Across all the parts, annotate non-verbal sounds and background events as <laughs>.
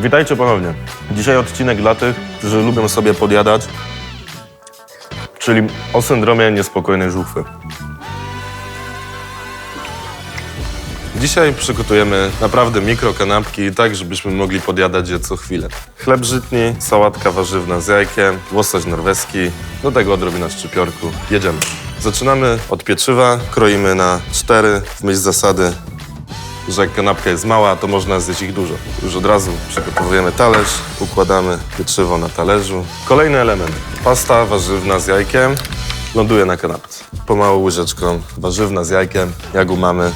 Witajcie ponownie. Dzisiaj odcinek dla tych, którzy lubią sobie podjadać, czyli o syndromie niespokojnej żuchwy. Dzisiaj przygotujemy naprawdę mikrokanapki, tak żebyśmy mogli podjadać je co chwilę. Chleb żytni, sałatka warzywna z jajkiem, łosoś norweski, do tego odrobina szczypiorku. Jedziemy. Zaczynamy od pieczywa, kroimy na cztery w myśl zasady że jak kanapka jest mała, to można zjeść ich dużo. Już od razu przygotowujemy talerz, układamy pieczywo na talerzu. Kolejny element, pasta warzywna z jajkiem, ląduje na kanapce. Pomału łyżeczką warzywna z jajkiem, jak mamy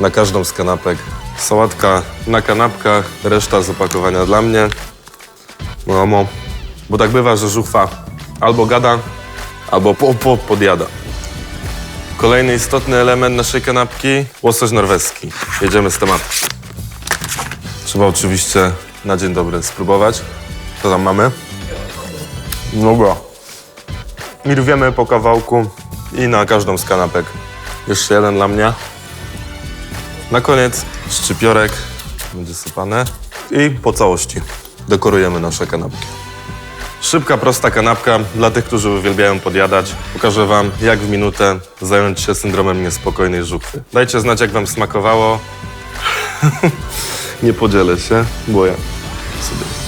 na każdą z kanapek. Sałatka na kanapkach, reszta z opakowania dla mnie. Mamo, bo tak bywa, że żuchwa albo gada, albo po, po, podjada. Kolejny istotny element naszej kanapki, łosoś norweski. Jedziemy z tematem. Trzeba oczywiście na dzień dobry spróbować. Co tam mamy? Dobra. I rwiemy po kawałku i na każdą z kanapek. Jeszcze jeden dla mnie. Na koniec szczypiorek będzie sypane i po całości dekorujemy nasze kanapki. Szybka, prosta kanapka dla tych, którzy uwielbiają podjadać. Pokażę Wam, jak w minutę zająć się syndromem niespokojnej żuchwy. Dajcie znać, jak Wam smakowało. <laughs> Nie podzielę się, bo ja sobie